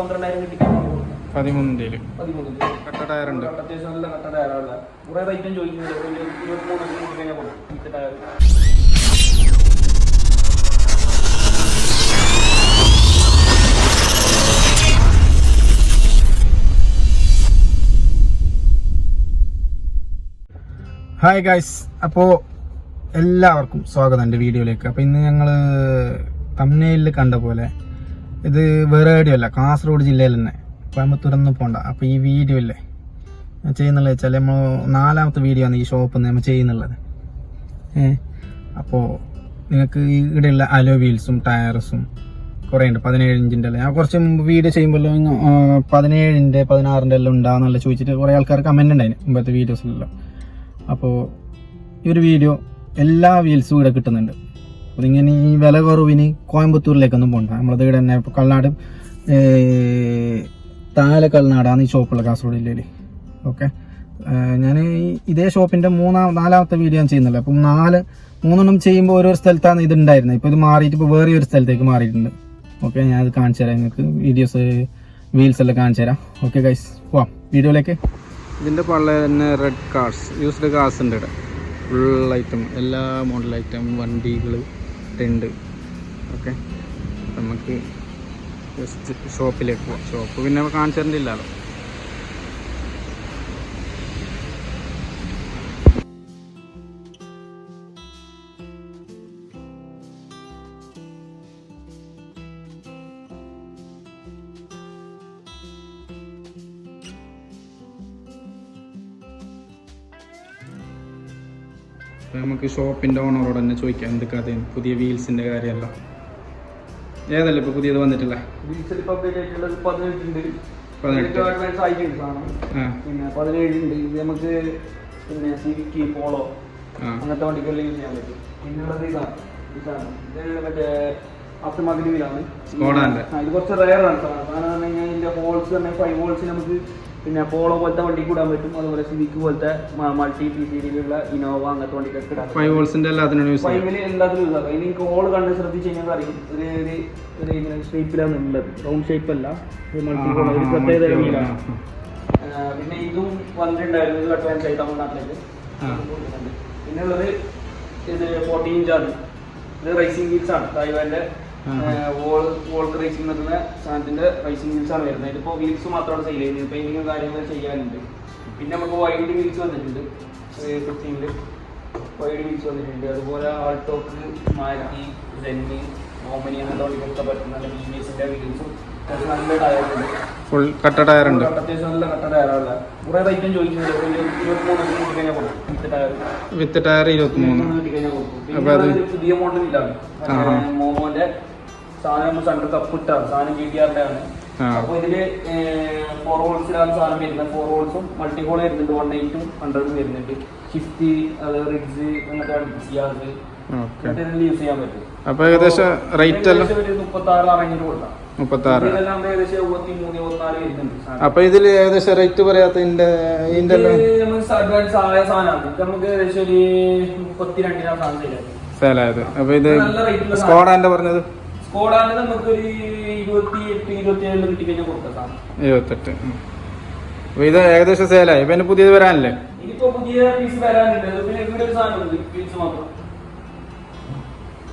പന്ത്രണ്ടായിരം കിട്ടിക്കഴിഞ്ഞാൽ കൊടുക്കാം പതിമൂന്നിന്റെ പതിമൂന്നിൽ. കട്ട ടയറുണ്ട്. അത്യാവശ്യം നല്ല കട്ട ടയറാണ് കുറേ റേറ്റും ചോദിക്കുന്നില്ല ഒരു ഇരുപത്തിമൂന്ന് കിട്ടിക്കഴിഞ്ഞാൽ കൊടുക്കും മിക്ക ടയർ ഹായ് ഗായ്സ് അപ്പോൾ എല്ലാവർക്കും സ്വാഗതം എന്റെ വീഡിയോയിലേക്ക്. അപ്പോൾ ഇന്ന് ഞങ്ങൾ തമ്മിലിൽ കണ്ട പോലെ ഇത് വേറെ എവിടെയല്ല കാസർഗോഡ് ജില്ലയിൽ തന്നെ. കോയമ്പത്തൂരൊന്നും പോണ്ട. അപ്പോൾ ഈ വീഡിയോ ഇല്ലേ ഞാൻ ചെയ്യുന്നുള്ളത് വെച്ചാൽ നമ്മൾ നാലാമത്തെ വീഡിയോ ആണ് ഈ ഷോപ്പിൽ നിന്ന് നമ്മൾ ചെയ്യുന്നുള്ളത്. അപ്പോൾ നിങ്ങൾക്ക് ഇവിടെയുള്ള അലോ വീൽസും ടയർസും കുറേ ഉണ്ട്. പതിനേഴ് ഇഞ്ചിന്റെ അല്ലേ? ഞാൻ കുറച്ച് മുമ്പ് വീഡിയോ ചെയ്യുമ്പോൾ പതിനേഴിന്റെ പതിനാറിന്റെ എല്ലാം ഉണ്ടാകുന്നല്ലോ ചോദിച്ചിട്ട് കുറേ ആൾക്കാർ കമന്റ് ഉണ്ടായിരുന്നു മുമ്പത്തെ വീഡിയോസിലെല്ലാം അപ്പോൾ ഈ ഒരു വീഡിയോ എല്ലാ വീൽസും ഇവിടെ കിട്ടുന്നുണ്ട്. അപ്പോൾ ഇങ്ങനെ ഈ വില കുറവിന് കോയമ്പത്തൂരിലേക്കൊന്നും പോകണ്ട നമ്മളത് ഇവിടെ തന്നെ ഇപ്പോൾ കൾനാട് താല ഈ ഷോപ്പുള്ള കാസർഗോഡ് ജില്ലയിൽ ഓക്കെ ഞാൻ ഇതേ ഷോപ്പിന്റെ മൂന്നാം നാലാമത്തെ വീഡിയോ ഞാൻ ചെയ്യുന്നില്ല അപ്പം നാല് മൂന്നെണ്ണം ചെയ്യുമ്പോൾ ഓരോ സ്ഥലത്താണ് ഇത് ഉണ്ടായിരുന്നത്. ഇപ്പോൾ ഇത് മാറിയിട്ട് ഇപ്പോൾ വേറെ ഒരു സ്ഥലത്തേക്ക് മാറിയിട്ടുണ്ട്. ഓക്കെ ഞാൻ അത് കാണിച്ചു തരാം. നിങ്ങൾക്ക് വീഡിയോസ് വീൽസ് എല്ലാം കാണിച്ചു തരാം. ഓക്കെ ഗൈസ് പോവാം. വീഡിയോയിലേക്ക്. ഇതിന്റെ പള്ള തന്നെ റെഡ് കാർസ് യൂസ്ഡ് കാർസ് ഉണ്ട് ഇവിടെ. ഫുൾ ഐറ്റം എല്ലാ മോഡൽ ഐറ്റം വണ്ടികൾ ഉണ്ട്. ഓക്കെ. നമുക്ക് ജസ്റ്റ് ഷോപ്പിലേക്ക് പോവാം. ഷോപ്പ് പിന്നെ കാണിച്ചു അപ്പോൾ നമുക്ക് ഷോപ്പിന്റെ ഓണറോട് തന്നെ ചോദിക്കാം എന്ത് കഥയും പുതിയ വീൽസിന്റെ കാര്യമല്ല. ഏതല്ലേ ഇപ്പോൾ പുതിയത് വന്നിട്ടില്ല ഇപ്പോൾ അപ്ഡേറ്റ് ആയിട്ടുള്ളത് പതിനെട്ടുണ്ട്. പതിനെട്ട്. അഡ്വാൻസ് ആയിട്ടുണ്ട് സാധനം ആ. പിന്നെ പതിനേഴുണ്ട്. ഇത് നമുക്ക് പിന്നെ സിവിക്ക് പോളോ അങ്ങനത്തെ വണ്ടിക്കെല്ലാം യൂസ് ചെയ്യാൻ പറ്റും. പിന്നുള്ളത് ഇതാണ് ഇതാണ്. സാധനം ഇത് മറ്റേ വീലാണ് ഇത് കുറച്ച് റയർ ആണ് സാധനം കഴിഞ്ഞാൽ ഇതിന്റെ ഹോൾസ് തന്നെ ഫൈവ് ഹോൾസ് നമുക്ക് പിന്നെ പോളോ പോലത്തെ വണ്ടി കൂടാൻ പറ്റും. അതുപോലെ സിവിക്ക് പോലത്തെ മൾട്ടി പി സീരിയിലുള്ള ഇനോവ അങ്ങനത്തെ വണ്ടിക്കൊക്കെ ഇടാം ഫൈവ് വോൾസിന്റെ എല്ലാത്തിനും യൂസ് ചെയ്യാം. ഫൈവിൽ എല്ലാത്തിനും യൂസ് ആക്കാം. ഇനി കോൾ കണ്ട് ശ്രദ്ധിച്ച് കഴിഞ്ഞാൽ അറിയും. ഒരു ഒരു ഒരു ഇങ്ങനെ ഷേപ്പിലാണ് ഉള്ളത്. റൗണ്ട് ഷേപ്പ് അല്ല. മൾട്ടി കോൾ ഒരു പ്രത്യേക തരം വീലാണ് ആ, പിന്നെ ഇതും വന്നിട്ടുണ്ടായിരുന്നു. ഇത് അഡ്വാൻസ് ആയി തമിഴ്നാട്ടിലേക്ക് പിന്നെ ഉള്ളത് ഇത് ഫോർട്ടീൻ ഇഞ്ചാണ് ഇത് റേസിംഗ് വീൽസ് ആണ്. തായ്വാന്റെ. വോൾ വോൾക്ക് റേസിംഗ് നടത്തുന്ന സാധനത്തിന്റെ റേസിംഗ് വീൽസ് ആണ് വരുന്നത്. ഇതിപ്പോ വീൽസ് മാത്രമാണ് സെയിൽ ചെയ്യുന്നത് പെയിന്റിങ്ങും കാര്യങ്ങളും ചെയ്യാനുണ്ട്. പിന്നെ നമുക്ക് വൈഡ് വീൽസ് വന്നിട്ടുണ്ട്. ഫിഫ്റ്റീനിൽ വൈഡ് വീൽസ് വന്നിട്ടുണ്ട്. അതുപോലെ ആൾട്ടോക്ക് മാറ്റി ഡെന്നി ഓമനി അങ്ങനത്തെ വണ്ടികളൊക്കെ പറ്റുന്ന ബി ബി എസിന്റെ വീൽസും നല്ല ടയറുണ്ട് ഫുൾ കട്ട അത്യാവശ്യം നല്ല കട്ട കുറേ വിത്ത് ടയർ ടയർ ഇരുപത്തി മൂന്ന് അപ്പൊ അത് പുതിയ മോഡൽ. മോമോന്റെ സാധനം കപ്പ് ഇട്ടാണ് സാധനം ജി ടി ആറിന്റെ ആണ് അപ്പൊ ഇതിൽ ഫോർ ഹോൾസിലാണ് സാധനം വരുന്നത് ഫോർ മൾട്ടി ഹോൾ വരുന്നുണ്ട്. വൺ എയ്റ്റും ഹൺഡ്രഡും വരുന്നുണ്ട്. ഷിഫ്റ്റ് അത് റിഡ്സ് അങ്ങനത്തെ സിയാസ് ഓക്കെ. അങ്ങനത്തെ യൂസ് ചെയ്യാൻ പറ്റും. അപ്പോൾ ഏകദേശം റേറ്റ് എല്ലാം മുപ്പത്തി ആറ് കൊടുക്കാം. മുപ്പത്താറ്. അപ്പൊ ഇതിൽ ഏകദേശം റേറ്റ് പറയാത്ത ഇതിന്റെ എല്ലാം ഇത് സ്കോഡാന്റെ പറഞ്ഞത്? ഇരുപത്തെട്ട്. അപ്പൊ ഇത് ഏകദേശം സെയിലായി പിന്നെ പുതിയത് വരാനല്ലേ? പുതിയ പീസ് വരാനുണ്ട്. അത് പിന്നെ ഇവിടെ ഒരു സാധനം ഉണ്ട്. പീസ് മാത്രം.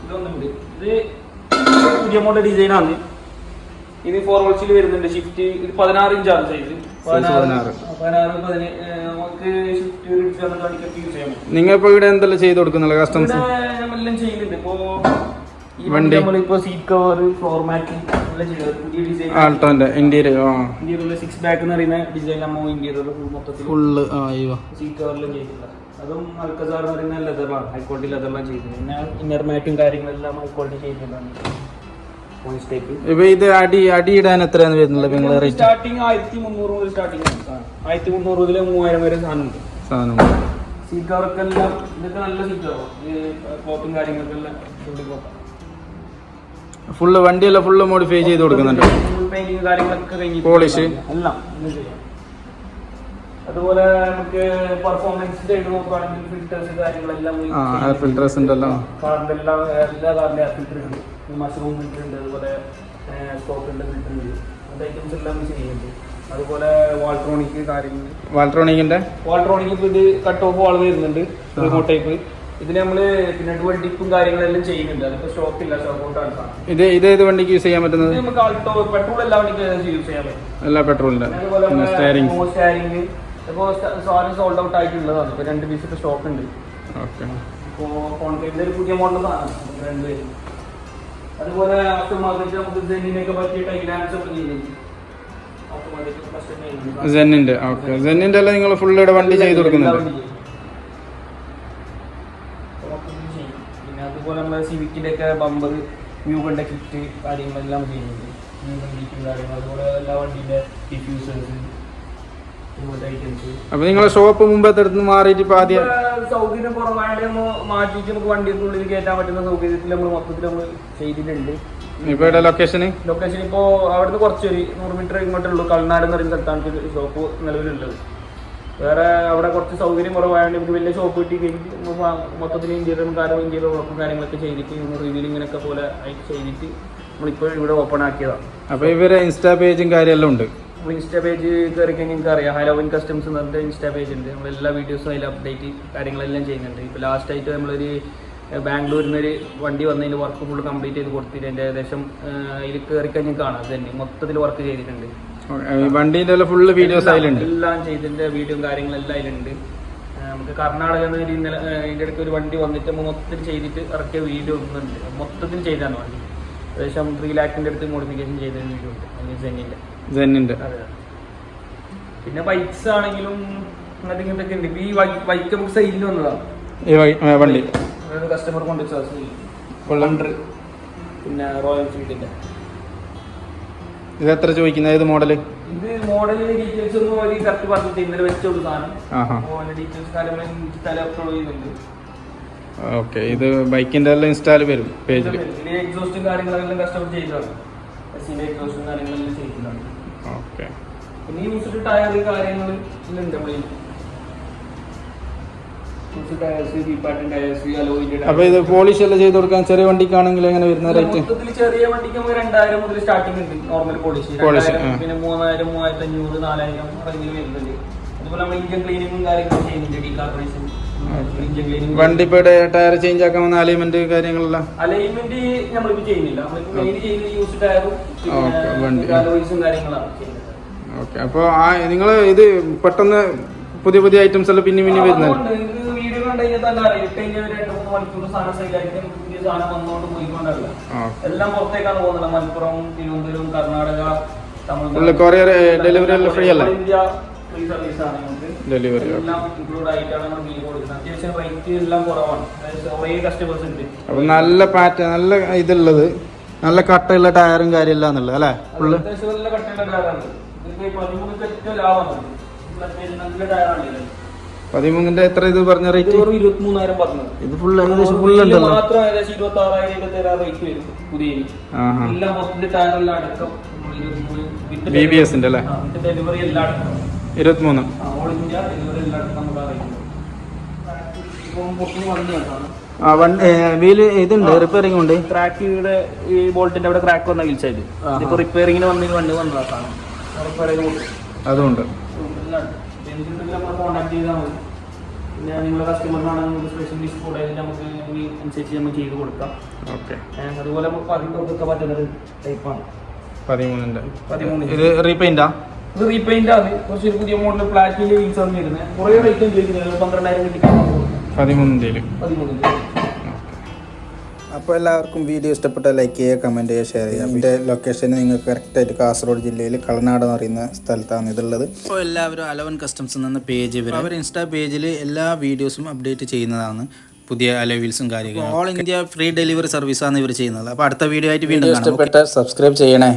ഇതൊന്നുണ്ട്. ഇത് പുതിയ മോഡൽ ഡിസൈൻ ആണ്. ഇത് ഫോർ വോൾസിൽ വരുന്നുണ്ട്. ഷിഫ്റ്റ് ഇത് പതിനാറ് ഇഞ്ചാണ് സൈസ് നിങ്ങൾ ഇപ്പൊ ഇവിടെ എന്തെല്ലാം ചെയ്ത് കൊടുക്കുന്നുള്ളത് കസ്റ്റംസ് ചെയ്യുന്നുണ്ട്. ഇപ്പോ വണ്ടി. നമ്മളിപ്പോ സീറ്റ് കവർ ഫ്ലോർ മാറ്റ് ആൾട്ടോന്റെ ഇന്റീരിയർ ആ. ഇന്റീരിയറിൽ സിക്സ് ബാക്ക് എന്ന് പറയുന്ന ഡിസൈൻ നമ്മ ഇന്റീരിയർ മൊത്തത്തിൽ ഫുള്ള് ആ അയ്യോ സീറ്റ് കവറിലും ചെയ്തിട്ടുണ്ട് അതും അൽക്കസാർ എന്ന് പറയുന്ന ലെതറാണ് ഹൈ ക്വാളിറ്റി ലെതറിലാണ് ചെയ്തത്. പിന്നെ ഇന്നർ മാറ്റും കാര്യങ്ങളെല്ലാം ഹൈ ക്വാളിറ്റി ചെയ്തിട്ടുണ്ട് ഇപ്പോൾ ഇത് അടി അടിയിടാൻ എത്രയാണ് റേറ്റ് സ്റ്റാർട്ടിങ് ആയിരത്തി മുന്നൂറ് മുതൽ സ്റ്റാർട്ടിങ് ആയിരത്തി മുന്നൂറ് മുതൽ മൂവായിരം വരെ സാധനം ഉണ്ട് സാധനം. സീറ്റ് കവറൊക്കെ എല്ലാം ഇതൊക്കെ നല്ല സീറ്റ് ഈ ക്ലോത്തും കാര്യങ്ങൾക്കെല്ലാം ഫുള്ളി വണ്ടിയെല്ലാം ഫുള്ള് മോഡിഫൈ ചെയ്ത് കൊടുക്കുന്നുണ്ട്. പോളിഷ് കാര്യങ്ങളൊക്കെ. എല്ലാം അതുപോലെ നമുക്ക് പെർഫോമൻസിന്റെ ആയിട്ട് നോക്കുകയാണെങ്കിൽ ഫിൽറ്റേഴ്സ് കാര്യങ്ങളെല്ലാം ഫിൽറ്റേഴ്സ് ഉണ്ടല്ലോ. കാറിന്റെ എല്ലാം എല്ലാ കാറിന്റെ എയർ ഫിൽറ്റർ ഉണ്ട്. മഷ്റൂം ഫിൽറ്റർ ഉണ്ട് അതുപോലെ സ്കോപ്പിന്റെ ഫിൽറ്റർ ഉണ്ട് അങ്ങനത്തെ ഐറ്റംസ് എല്ലാം ചെയ്യുന്നുണ്ട്. അതുപോലെ വാൾട്രോണിക് കാര്യങ്ങൾ. വാൾട്രോണിക്കിന്റെ വാൾട്രോണിക് ഇപ്പൊ ഇത് കട്ട് ഓഫ് വാൾ വരുന്നുണ്ട് റിമോട്ട് ടൈപ്പ് ഇതിന് നമ്മൾ പിന്നെ ഡിപ്പും കാര്യങ്ങളെല്ലാം ചെയ്യുന്നുണ്ട്. അതിപ്പോ സ്റ്റോക്ക് ഇല്ല സ്റ്റോക്ക് ഇത് ഇത് ഏത് വണ്ടിക്ക് യൂസ് ചെയ്യാൻ പറ്റുന്നത്? നമുക്ക് ആൾട്ടോ പെട്രോൾ എല്ലാ വണ്ടിക്കും യൂസ് ചെയ്യാൻ പറ്റും. എല്ലാ പെട്രോളിന്റെ സ്റ്റാരിങ് ഇപ്പോൾ സാധനം സോൾഡ് ഔട്ട് ആയിട്ടുള്ളതാണ്. ഇപ്പോൾ രണ്ട് പീസ് ഇപ്പോൾ സ്റ്റോക്ക് ഉണ്ട്. ഇപ്പോൾ കോൺക്രീറ്റിന്റെ ഒരു പുതിയ മോഡൽ സാധനം രണ്ടുപേരും. അതുപോലെ ആഫ്റ്റർ മാർക്കറ്റ് നമുക്ക് ജെന്നിനൊക്കെ പറ്റിയ ടൈലാൻസ് സെന്നിന്റെ ഓക്കെ സെന്നിന്റെ നിങ്ങൾ ഫുൾ ഇവിടെ വണ്ടി ചെയ്ത് കൊടുക്കുന്നുണ്ട്? പിന്നെ അതുപോലെ നമ്മളെ സിവിക്കിന്റെ ഒക്കെ ബമ്പർ വ്യൂബിന്റെ കിറ്റ് കാര്യങ്ങളെല്ലാം ചെയ്യുന്നുണ്ട്. കാര്യങ്ങൾ അതുപോലെ എല്ലാ വണ്ടിന്റെ ഡിഫ്യൂസേഴ്സ് അപ്പൊ നിങ്ങളെ ഷോപ്പ് മുമ്പത്തെ അടുത്ത് മാറിയിട്ട് ഇപ്പൊ ആദ്യം സൗകര്യം കുറവായത് ഒന്ന് മാറ്റിയിട്ട് നമുക്ക് വണ്ടിയുടെ ഉള്ളിൽ കയറ്റാൻ പറ്റുന്ന സൗകര്യത്തിൽ നമ്മൾ മൊത്തത്തിൽ നമ്മൾ ചെയ്തിട്ടുണ്ട്. ഇപ്പൊ ലൊക്കേഷന് ലൊക്കേഷൻ ഇപ്പോ അവിടുന്ന് കുറച്ചൊരു നൂറ് മീറ്റർ ഇങ്ങോട്ടുള്ളൂ കൽനാട് എന്ന് പറയുന്ന സ്ഥലത്താണ് ഷോപ്പ് നിലവിലുള്ളത്. വേറെ അവിടെ കുറച്ച് സൗകര്യം കുറവായതുകൊണ്ട് നമുക്ക് വലിയ ഷോപ്പ് കിട്ടി കഴിഞ്ഞിട്ട് മൊത്തത്തിൽ ഇന്ത്യയിലും കാര്യം ഇന്ത്യയിലും ഉറപ്പും കാര്യങ്ങളൊക്കെ ചെയ്തിട്ട് ഇങ്ങനെയൊക്കെ പോലെ ചെയ്തിട്ട് നമ്മളിപ്പോൾ ഇവിടെ ഓപ്പൺ ആക്കിയതാണ്. അപ്പൊ ഇവരെ ഇൻസ്റ്റാ പേജും കാര്യമെല്ലാം ഉണ്ട്. നമ്മൾ ഇൻസ്റ്റാ പേജ് കയറി കഴിഞ്ഞാൽ നിങ്ങൾക്ക് അറിയാം. ഹലോവിൻ കസ്റ്റംസ് എന്ന് പറഞ്ഞിട്ട് ഇൻസ്റ്റാ പേജ് ഉണ്ട്. നമ്മൾ എല്ലാ വീഡിയോസും അതിൽ അപ്ഡേറ്റ് കാര്യങ്ങളെല്ലാം ചെയ്യുന്നുണ്ട്. ഇപ്പോൾ ലാസ്റ്റ് ആയിട്ട് നമ്മളൊരു ബാംഗ്ലൂരിൽ നിന്നൊരു വണ്ടി വന്നതിൽ വർക്ക് ഫുൾ കംപ്ലീറ്റ് ചെയ്ത് കൊടുത്തിട്ട് എന്റെ ഏകദേശം ഇതിൽ അതിൽ കയറി കഴിഞ്ഞാൽ കാണാം. അത് തന്നെ മൊത്തത്തിൽ വർക്ക് ചെയ്തിട്ടുണ്ട് വണ്ടിയിലെ ഫുൾ വീഡിയോസ് അതിലുണ്ട്. എല്ലാം ചെയ്തിന്റെ വീഡിയോയും കാര്യങ്ങളെല്ലാം അതിലുണ്ട്. നമുക്ക് കർണാടക ഇന്നലെ ഇതിന്റെ ഇടയ്ക്ക് ഒരു വണ്ടി വന്നിട്ട് മൊത്തത്തിൽ ചെയ്തിട്ട് ഇറക്കിയ വീഡിയോ ഒന്നുണ്ട്. മൊത്തത്തിൽ ചെയ്താണ് വണ്ടി. ഏകദേശം ത്രീ ലാഖിന്റെ അടുത്ത് മോഡിഫിക്കേഷൻ ചെയ്ത സെന്നിന്റെ സെന്നിന്റെ അതെ. പിന്നെ ബൈക്സ് ആണെങ്കിലും അങ്ങനത്തെ ഇങ്ങനത്തെ ഉണ്ട്. ഈ ബൈക്ക് നമുക്ക് സൈഡിൽ വന്നതാണ്. വണ്ടി. കസ്റ്റമർ കൊണ്ട് Full- പിന്നെ റോയൽ എൻഫീൽഡിന്റെ ഇത് എത്ര ചോദിക്കുന്നത്? ഏത് മോഡൽ ഇത് മോഡലിന്റെ ഡീറ്റെയിൽസ് ഒന്നും ഒരു കറക്റ്റ് പറഞ്ഞിട്ട് ഇന്നലെ വെച്ചോളൂ സാധനം. ഡീറ്റെയിൽസ് കാര്യങ്ങളും ഇൻസ്റ്റാൾ അപ്ലോഡ് ചെയ്യുന്നുണ്ട് ഓക്കെ ഇത് ബൈക്കിന്റെ എല്ലാം ഇൻസ്റ്റാൾ വരും പേജിൽ ഇതിന്റെ എക്സോസ്റ്റും കാര്യങ്ങളെല്ലാം കസ്റ്റമർ ചെയ്തതാണ്. എസിന്റെ എക്സോസ്റ്റും കാര്യങ്ങളെല്ലാം ചെയ്തതാണ്. ഓക്കെ. പിന്നെ യൂസ്ഡ് ടയർ കാര്യങ്ങൾ ഉണ്ട് നമ്മൾ യൂസ്ഡ് ടയർസ് ഡീപാർട്ടൻ ടയർസ് അലോയിന്റെ അപ്പൊ ഇത് പോളിഷ് എല്ലാം ചെയ്ത് കൊടുക്കാൻ ചെറിയ വണ്ടിക്കാണെങ്കിൽ എങ്ങനെ വരുന്ന റേറ്റ് ചെറിയ വണ്ടിക്ക് നമുക്ക് രണ്ടായിരം മുതൽ സ്റ്റാർട്ടിംഗ് ഉണ്ട് നോർമൽ പോളിഷ് പോളിഷ് പിന്നെ മൂവായിരം മൂവായിരത്തി അഞ്ഞൂറ് നാലായിരം അതുപോലെ നമ്മൾ ഇന്ത്യൻ ക്ലീനിങ്ങും കാര്യങ്ങളും ചെയ്യുന്നുണ്ട് ഡീകാർബണേഷൻ ഇഞ്ചൻ വണ്ടി ഇപ്പൊ ടയർ ചേഞ്ച് ആക്കാൻ വന്ന അലൈൻമെന്റ് കാര്യങ്ങളെല്ലാം അലൈൻമെന്റ് നമ്മളിപ്പോ ചെയ്യുന്നില്ല മെയിൻ ചെയ്യുന്ന യൂസ് ടയറും Okay, വണ്ടി. കാര്യങ്ങളാണ് ചെയ്യുന്നത്. ഓക്കെ അപ്പൊ ആ നിങ്ങൾ ഇത് പെട്ടെന്ന് പുതിയ പുതിയ ഐറ്റംസ് എല്ലാം പിന്നെ പിന്നെ വരുന്നത്? എല്ലാം പുറത്തേക്കാണ് പോകുന്നത്. Malappuram Thiruvananthapuram Karnataka full courier delivery free അല്ലേ? ഫ്രീ നമുക്ക്. ഡെലിവറി എല്ലാം ഇൻക്ലൂഡ് ആയിട്ടാണ് നമ്മൾ കൊടുക്കുന്നത്. അത്യാവശ്യം റേറ്റ് എല്ലാം കുറവാണ്. അതായത് കുറേ കസ്റ്റമേഴ്സ് ഉണ്ട്. അപ്പൊ നല്ല പാറ്റ നല്ല ഇതുള്ളത്. നല്ല കട്ടയുള്ള ടയറും കാര്യമില്ല എന്നുള്ളത് അല്ലേ? ഫുള്ള് അത്യാവശ്യം നല്ല കട്ടിയുള്ള ടയറാണ് ഇതിപ്പോ ഈ പതിമൂന്ന് ഏറ്റവും ലാഭമാണ് നല്ല ടയറാണ് ഇത് പതിമൂന്നിന്റെ എത്ര ഇത് പറഞ്ഞ റേറ്റ് വെറും ഇരുപത്തിമൂന്നായിരം പറഞ്ഞു. ഇത് ഫുൾ ഏകദേശം ഫുൾ ഉണ്ടല്ലോ. മാത്രം ഏകദേശം ഇരുപത്തി ആറായിരം ഇരുപത്തി ഏഴായിരം റേറ്റ് വരും പുതിയ ആഹാ. എല്ലാം മൊത്തത്തിൽ ടയറെല്ലാം അടക്കം ബി ബി എസിന്റെ അല്ലേ? ഡെലിവറി എല്ലാം അടക്കം. ഇരുപത്തിമൂന്ന്. വന്നു ആ വണ്ടി വീൽ ഇതുണ്ട് റിപ്പയറിംഗ് ഉണ്ട്. ക്രാക്കിയുടെ ഈ ബോൾട്ടിന്റെ അവിടെ ക്രാക്ക് വന്ന വിളിച്ചായിട്ട് ഇപ്പൊ റിപ്പയറിംഗിന് റിപ്പയറിങ്ങിന് വന്നിട്ട് വണ്ടി വന്നതാണ് അതുകൊണ്ട് കോൺടാക്ട് ചെയ്താൽ മതി പിന്നെ നിങ്ങളുടെ കസ്റ്റമറിനാണെങ്കിൽ സ്പെഷ്യൽ ഡിസ്കൗണ്ട് ആയിട്ട് നമുക്ക് അനുസരിച്ച് നമുക്ക് ചെയ്ത് കൊടുക്കാം ഓക്കെ അതുപോലെ നമുക്ക് പറ്റുന്ന ടൈപ്പാണ് പതിമൂന്ന് ഇത് റീപെയിന്റാ ഇത് റീപെയിന്റ് ആണ് കുറച്ചൊരു പുതിയ മോഡൽ പ്ലാറ്റിന്റെ വീൽസ് ആണ് വരുന്നത് കുറേ റേറ്റും ചോദിക്കുന്നത്. പന്ത്രണ്ടായിരം കിട്ടിക്കാൻ പതിമൂന്നിന്റെ പതിമൂന്ന് അപ്പോൾ എല്ലാവർക്കും വീഡിയോ ഇഷ്ടപ്പെട്ട ലൈക്ക് ചെയ്യുക കമന്റ് ചെയ്യുക ഷെയർ ചെയ്യുക. എന്റെ ലൊക്കേഷൻ നിങ്ങൾക്ക് കറക്റ്റായിട്ട് കാസർഗോഡ് ജില്ലയിൽ കളനാട് എന്ന് പറയുന്ന സ്ഥലത്താണ് ഇതുള്ളത്. അപ്പോൾ എല്ലാവരും അലവൻ കസ്റ്റംസ് എന്ന പേജ് വരും അവർ ഇൻസ്റ്റാ പേജിൽ എല്ലാ വീഡിയോസും അപ്ഡേറ്റ് ചെയ്യുന്നതാണ്. പുതിയ അലവീൽസും കാര്യങ്ങളും ഓൾ ഇന്ത്യ ഫ്രീ ഡെലിവറി സർവീസാണ് ഇവർ ചെയ്യുന്നത്. അപ്പോൾ അടുത്ത വീഡിയോ ആയിട്ട് വീണ്ടും ഇഷ്ടപ്പെട്ട സബ്സ്ക്രൈബ് ചെയ്യണേ.